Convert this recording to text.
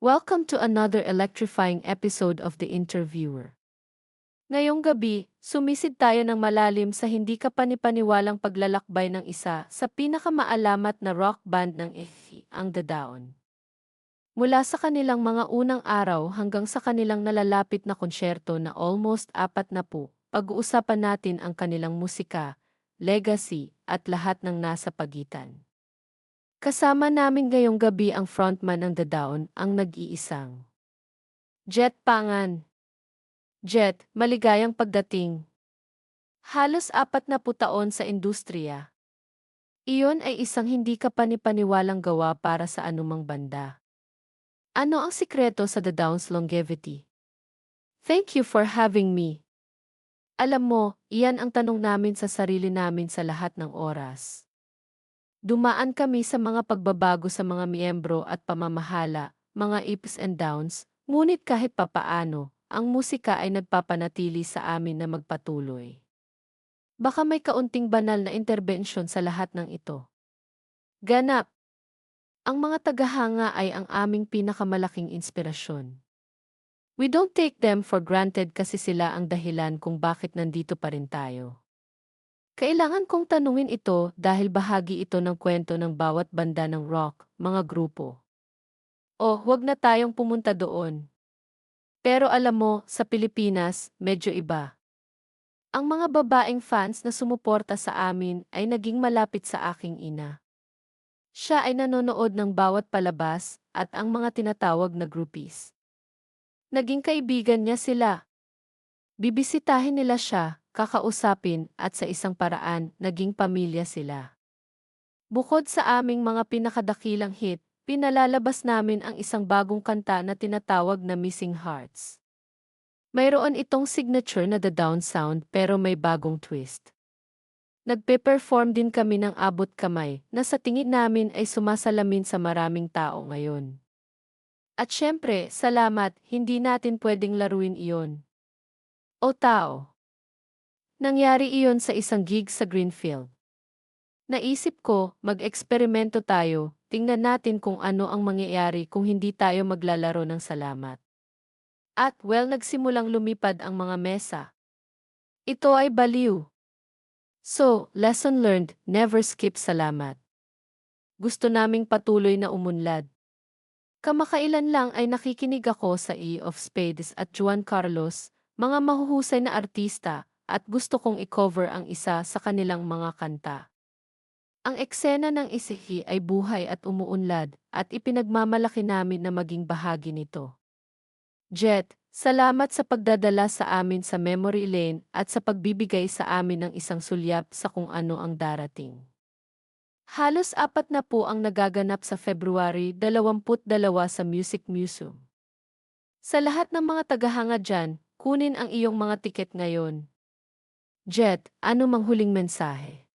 Welcome to another electrifying episode of The Interviewer. Ngayong gabi, sumisid tayo ng malalim sa hindi kapanipaniwalang paglalakbay ng isa sa pinakamaalamat na rock band ng EFI, ang The Down. Mula sa kanilang mga unang araw hanggang sa kanilang nalalapit na konsyerto na almost apat na po, pag-uusapan natin ang kanilang musika, legacy, at lahat ng nasa pagitan. Kasama namin ngayong gabi ang frontman ng The Down, ang nag-iisang. Jet Pangan. Jet, maligayang pagdating. Halos apat na taon sa industriya. Iyon ay isang hindi kapanipaniwalang gawa para sa anumang banda. Ano ang sikreto sa The Down's longevity? Thank you for having me. Alam mo, iyan ang tanong namin sa sarili namin sa lahat ng oras. Dumaan kami sa mga pagbabago sa mga miyembro at pamamahala, mga ups and downs, ngunit kahit papaano, ang musika ay nagpapanatili sa amin na magpatuloy. Baka may kaunting banal na interbensyon sa lahat ng ito. Ganap! Ang mga tagahanga ay ang aming pinakamalaking inspirasyon. We don't take them for granted kasi sila ang dahilan kung bakit nandito pa rin tayo. Kailangan kong tanungin ito dahil bahagi ito ng kwento ng bawat banda ng rock, mga grupo. O, huwag na tayong pumunta doon. Pero alam mo, sa Pilipinas, medyo iba. Ang mga babaeng fans na sumuporta sa amin ay naging malapit sa aking ina. Siya ay nanonood ng bawat palabas at ang mga tinatawag na groupies. Naging kaibigan niya sila. Bibisitahin nila siya kakausapin at sa isang paraan, naging pamilya sila. Bukod sa aming mga pinakadakilang hit, pinalalabas namin ang isang bagong kanta na tinatawag na Missing Hearts. Mayroon itong signature na the down sound pero may bagong twist. Nagpe-perform din kami ng abot kamay na sa tingin namin ay sumasalamin sa maraming tao ngayon. At syempre, salamat, hindi natin pwedeng laruin iyon. O tao. Nangyari iyon sa isang gig sa Greenfield. Naisip ko, mag-eksperimento tayo, tingnan natin kung ano ang mangyayari kung hindi tayo maglalaro ng salamat. At well nagsimulang lumipad ang mga mesa. Ito ay baliw. So, lesson learned, never skip salamat. Gusto naming patuloy na umunlad. Kamakailan lang ay nakikinig ako sa E of Spades at Juan Carlos, mga mahuhusay na artista, at gusto kong i-cover ang isa sa kanilang mga kanta. Ang eksena ng isihi ay buhay at umuunlad at ipinagmamalaki namin na maging bahagi nito. Jet, salamat sa pagdadala sa amin sa memory lane at sa pagbibigay sa amin ng isang sulyap sa kung ano ang darating. Halos apat na po ang nagaganap sa February 22 sa Music Museum. Sa lahat ng mga tagahanga dyan, kunin ang iyong mga tiket ngayon Jet, ano mang huling mensahe?